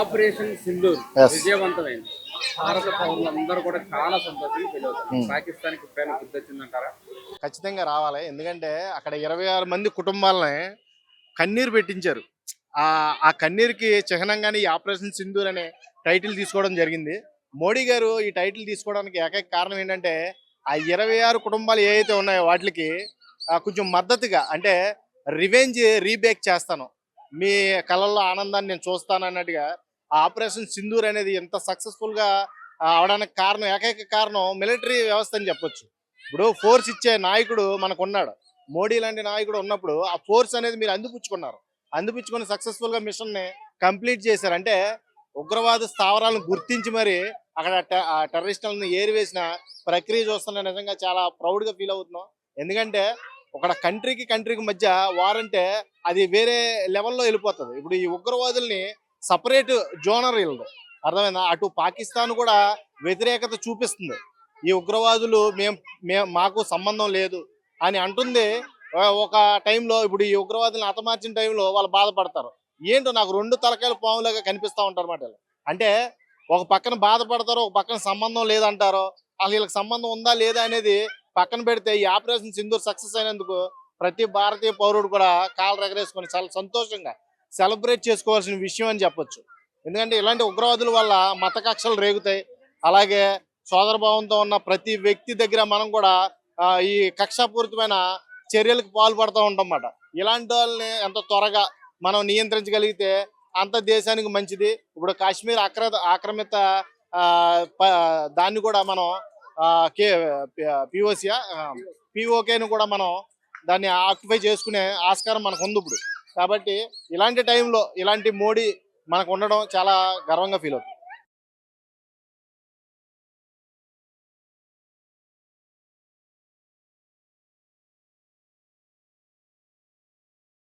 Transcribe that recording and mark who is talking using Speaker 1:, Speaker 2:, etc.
Speaker 1: Operation Sindoor. విజయవంతమైంది. భారత పౌరులందరూ కూడా చాలా ఫీల్ అవుతారు పాకిస్తాన్ వచ్చిందంటారా
Speaker 2: ఖచ్చితంగా రావాలి. ఎందుకంటే అక్కడ ఇరవై ఆరు మంది కుటుంబాలని కన్నీరు పెట్టించారు. ఆ ఆ కన్నీరుకి చిహ్నంగానే ఈ ఆపరేషన్ సింధూర్ అనే టైటిల్ తీసుకోవడం జరిగింది. మోడీ గారు ఈ టైటిల్ తీసుకోవడానికి ఏకైక కారణం ఏంటంటే ఆ ఇరవై ఆరు కుటుంబాలు ఏవైతే ఉన్నాయో వాటికి ఆ, కొంచెం మద్దతుగా అంటే రివెంజ్ రీబేక్ చేస్తాను. మీ కళల్లో ఆనందాన్ని నేను చూస్తాను అన్నట్టుగా ఆ ఆపరేషన్ సింధూర్ అనేది ఎంత సక్సెస్ఫుల్గా అవడానికి కారణం ఏకైక కారణం మిలిటరీ వ్యవస్థ అని చెప్పొచ్చు. ఇప్పుడు ఫోర్స్ ఇచ్చే నాయకుడు మనకు ఉన్నాడు మోడీ లాంటి నాయకుడు ఉన్నప్పుడు ఆ ఫోర్స్ అనేది మీరు అందిపుచ్చుకున్నారు. అందిపుచ్చుకుని సక్సెస్ఫుల్గా మిషన్ని కంప్లీట్ చేశారు. అంటే ఉగ్రవాద స్థావరాలను గుర్తించి మరి అక్కడ టెర్రరిస్టులను ఏరివేసిన ప్రక్రియ చూస్తున్న నిజంగా చాలా ప్రౌడ్గా ఫీల్ అవుతున్నాం. ఎందుకంటే ఒక కంట్రీకి కంట్రీకి మధ్య వార్ అంటే అది వేరే లెవెల్లో వెళ్ళిపోతుంది. ఇప్పుడు ఈ ఉగ్రవాదుల్ని సపరేట్ జోనర్ వీళ్ళది అర్థమైందా? అటు పాకిస్తాన్ కూడా వ్యతిరేకత చూపిస్తుంది. ఈ ఉగ్రవాదులు మేము మేము మాకు సంబంధం లేదు అని అంటుంది. ఒక టైంలో ఇప్పుడు ఈ ఉగ్రవాదులను హతమార్చిన టైంలో వాళ్ళు బాధపడతారు. ఏంటో నాకు రెండు తలకాయలు పాములాగా కనిపిస్తూ ఉంటారు అన్నమాట అంటే ఒక పక్కన బాధపడతారు ఒక పక్కన సంబంధం లేదంటారు. అసలు వీళ్ళకి సంబంధం ఉందా లేదా అనేది పక్కన పెడితే ఈ ఆపరేషన్ సింధూర్ సక్సెస్ అయినందుకు ప్రతి భారతీయ పౌరుడు కూడా కాలు ఎగరేసుకొని చాలా సంతోషంగా సెలబ్రేట్ చేసుకోవాల్సిన విషయం అని చెప్పొచ్చు. ఎందుకంటే ఇలాంటి ఉగ్రవాదుల వల్ల మత కక్షలు రేగుతాయి. అలాగే సోదరభావంతో ఉన్న ప్రతి వ్యక్తి దగ్గర మనం కూడా ఈ కక్షాపూరితమైన చర్యలకు పాల్పడుతూ ఉంటాం అన్నమాట ఇలాంటి వాళ్ళని ఎంత త్వరగా మనం నియంత్రించగలిగితే అంత దేశానికి మంచిది. ఇప్పుడు కాశ్మీర్ ఆక్ర ఆక్రమిత ఆ, దాన్ని కూడా మనం ఆ, కే పిఓసి పిఓకేని కూడా మనం దాన్ని ఆక్యుపై చేసుకునే ఆస్కారం మనకు ఉంది ఇప్పుడు. కాబట్టి ఇలాంటి టైంలో ఇలాంటి మోడీ మనకు ఉండడం చాలా గర్వంగా ఫీల్ అవుతుంది.